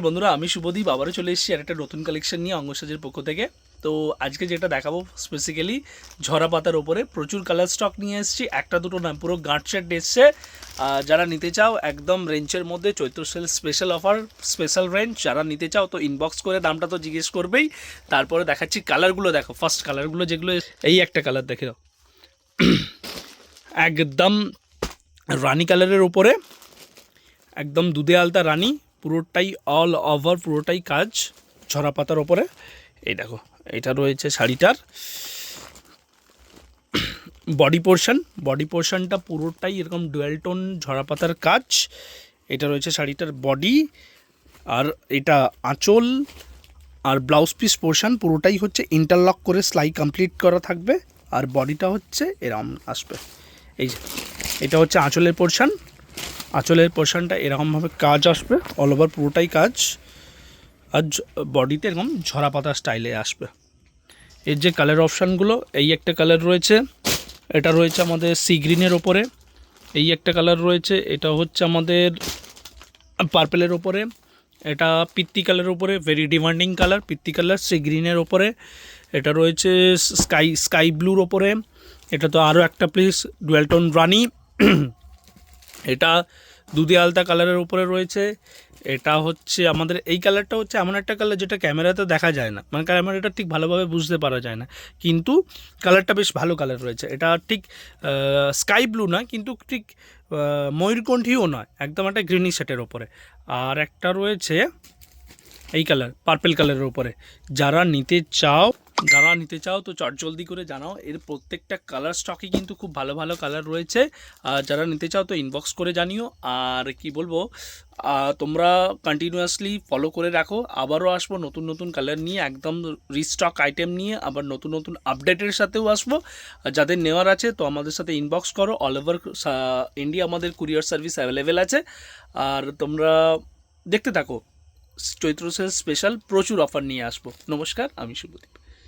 বন্ধুরা, আমি শুভদীপ আবারও চলে এসেছি আর একটা নতুন কালেকশন নিয়ে অঙ্গসাজের পক্ষ থেকে। তো আজকে যেটা দেখাবো স্পেসিক্যালি ঝরা পাতার ওপরে প্রচুর কালার স্টক নিয়ে এসেছি। একটা দুটো না, পুরো গাঁট সেট এসছে। যারা নিতে চাও, একদম রেঞ্জের মধ্যে Chaitra sale special offer special range যারা নিতে চাও তো ইনবক্স করে দামটা তো জিজ্ঞেস করবেই। তারপরে দেখাচ্ছি কালারগুলো দেখো। ফার্স্ট কালারগুলো যেগুলো এই একটা কালার দেখে দাও একদম রানি কালারের ওপরে, একদম দুধে আলতা রানী। পুরোটাই অল ওভার পুরোটাই কাজ ঝরা পাতার ওপরে। এই দেখো এটা রয়েছে শাড়িটার। বডি পোর্শন বডি পোর্শনটা পুরোটাই এরকম ডুয়েল টোন ঝরা পাতার কাজ। এটা রয়েছে শাড়িটার বডি আর এটা আঁচল, আর ব্লাউজ পিস পোর্শন পুরোটাই হচ্ছে ইন্টারলক করে সেলাই কমপ্লিট করা থাকবে, আর বডিটা হচ্ছে এরম আসবে। এই যে, এটা হচ্ছে আঁচলের পোর্শন আঁচলের পোর্শনটা এরকমভাবে কাজ আসবে অল ওভার পুরোটাই কাজ। আর বডিতে এরকম ঝরা পাতা স্টাইলে আসবে। এর যে কালার অপশানগুলো এই একটা কালার রয়েছে, এটা রয়েছে আমাদের সি গ্রিনের ওপরে, এই একটা কালার রয়েছে, এটা হচ্ছে আমাদের পার্পেলের ওপরে, এটা পিত্তি কালারের ওপরে ভেরি ডিমান্ডিং কালার পিত্তি কালার সি গ্রিনের ওপরে, এটা রয়েছে স্কাই স্কাই ব্লুর ওপরে, এটা তো আরও একটা প্লিজ ডুয়েলটন রানি এটা দুধে আলতা কালারের উপরে রয়েছে। এটা হচ্ছে আমাদের, এই কালারটা হচ্ছে এমন একটা কালার যেটা ক্যামেরাতে দেখা যায় না। মানে ক্যামেরাটা ঠিক ভালোভাবে বুঝতে পারা যায় না। কিন্তু কালারটা বেশ ভালো কালার রয়েছে। এটা ঠিক স্কাই ব্লু না, কিন্তু ঠিক ময়ূরকণ্ঠীও নয়। একদম একটা গ্রিনি সেটের ওপরে আর একটা রয়েছে এই কালার, পার্পেল কালারের উপরে। যারা নিতে চাও যারা নিতে চাও, তো চট জলদি করে জানাও। এর প্রত্যেকটা কালার স্টকে কিন্তু খুব ভালো ভালো কালার রয়েছে। আর যারা নিতে চাও, তো ইনবক্স করে জানিও। আর কি বলব তোমরা কন্টিনিউয়াসলি ফলো করে রাখো। আবারও আসব নতুন নতুন কালার নিয়ে, একদম রিস্টক আইটেম নিয়ে, আবার নতুন নতুন আপডেটের সাথেও আসব। যাদের নেওয়ার আছে, তো আমাদের সাথে ইনবক্স করো। অল ওভার ইন্ডিয়া আমাদের কুরিয়ার সার্ভিস অ্যাভেলেবেল আছে। আর তোমরা দেখতে থাকো। চৈত্র সেল স্পেশাল প্রচুর অফার নিয়ে আসব। নমস্কার, আমি শুভদীপ